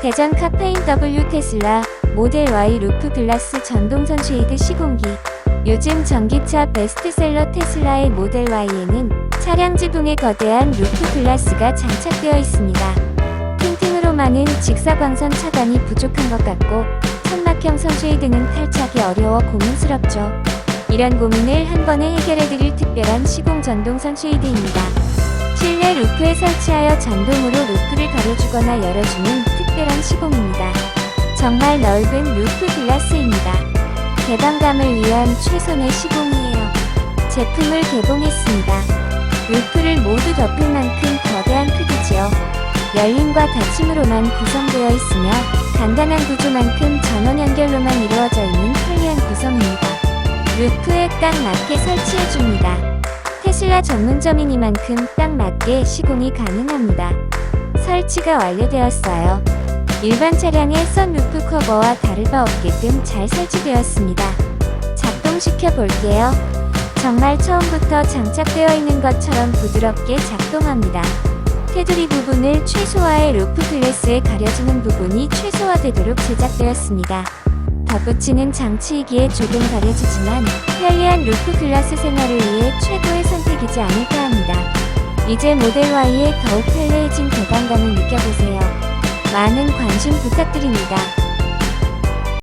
대전 카페인 W 테슬라 모델 Y 루프 글라스 전동선 쉐이드 시공기 요즘 전기차 베스트셀러 테슬라의 모델 Y에는 차량 지붕에 거대한 루프 글라스가 장착되어 있습니다. 틴팅으로만은 직사광선 차단이 부족한 것 같고 천막형 선쉐이드는 탈착이 어려워 고민스럽죠. 이런 고민을 한 번에 해결해드릴 특별한 시공 전동선 쉐이드입니다. 실내 루프에 설치하여 전동으로 루프를 가려주거나 열어주는 특별한 시공입니다. 정말 넓은 루프 글라스입니다. 개방감을 위한 최선의 시공이에요. 제품을 개봉했습니다. 루프를 모두 덮을 만큼 거대한 크기지요. 열림과 닫힘으로만 구성되어 있으며 간단한 구조만큼 전원 연결로만 이루어져 있는 편리한 구성입니다. 루프에 딱 맞게 설치해줍니다. 테슬라 전문점이니만큼 딱 맞게 시공이 가능합니다. 설치가 완료되었어요. 일반 차량의 썬루프 커버와 다를 바 없게끔 잘 설치되었습니다. 작동시켜 볼게요. 정말 처음부터 장착되어 있는 것처럼 부드럽게 작동합니다. 테두리 부분을 최소화해 루프 글래스에 가려지는 부분이 최소화되도록 제작되었습니다. 덧붙이는 장치이기에 조금 가려지지만 편리한 루프 글라스 생활을 위해 최고의 선택이지 않을까 합니다. 이제 모델 Y의 더욱 편리해진 개방감을 느껴보세요. 많은 관심 부탁드립니다.